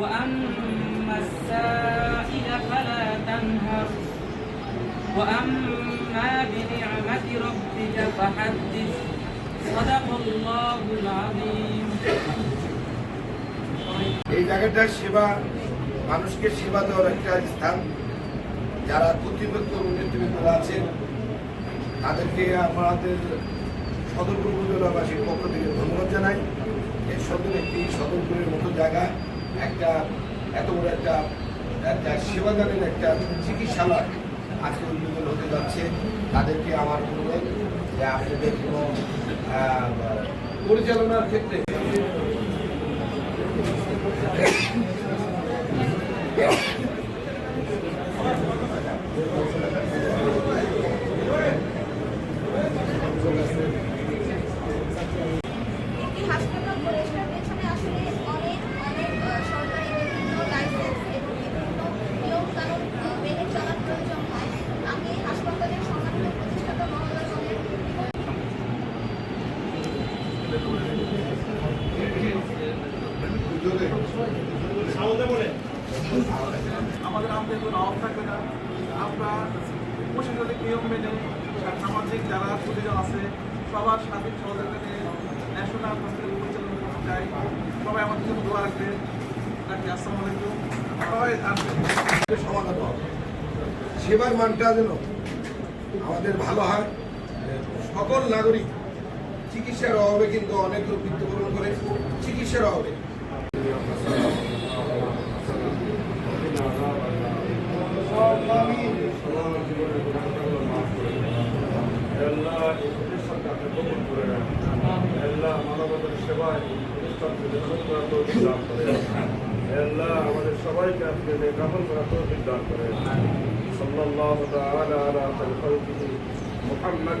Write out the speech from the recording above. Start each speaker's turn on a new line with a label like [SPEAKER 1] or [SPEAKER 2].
[SPEAKER 1] وأما السائل فلا تنهر. وأما بنعمة ربك فحدث. صدق الله العظيم.
[SPEAKER 2] এই জায়গাটার সেবা মানুষকে সেবা দেওয়ার একটা স্থান। যারা কর্তৃপক্ষ নেতৃবৃন্দরা আছেন, তাদেরকে আমাদের সদরপুর উপজেলাবাসীর পক্ষ থেকে ধন্যবাদ জানাই। এর সদর একটি সদরপুরের মতো জায়গা, একটা এত বড় একটা একটা সেবাদানের একটা চিকিৎসালয় আজকে উদ্বোধন হতে যাচ্ছে। তাদেরকে আমার অনুরোধ যে আপনাদের কোনো পরিচালনার ক্ষেত্রে
[SPEAKER 3] আমাদের আমাদের কোনো অভাব থাকবে না। আমরা প্রশাসনিক নিয়ম মেনে সামাজিক যারা সুবিধা আছে, সবার স্বাধীন সহযোগিতা নিয়ে ন্যাশনাল হসপিটাল পরিচালনা করতে চাই। সবাই আমাদের জন্য দোয়া রাখবে রাখি আসসালামু আলাইকুম। সবাই আসবেন।
[SPEAKER 2] সমাধান সেবার মানটা যেন আমাদের ভালো হয়। সকল নাগরিক চিকিৎসার অভাবে কিন্তু অনেক লোক মৃত্যুবরণ করে। চিকিৎসার অভাবে।
[SPEAKER 4] করে মানবতার সেবায় করে আল্লাহ আমাদের সবাইকে আপনি কাপল করার তৌফিক দান করে সাল্লাল্লাহু তাআলা আলা খালকিহি মুহাম্মদ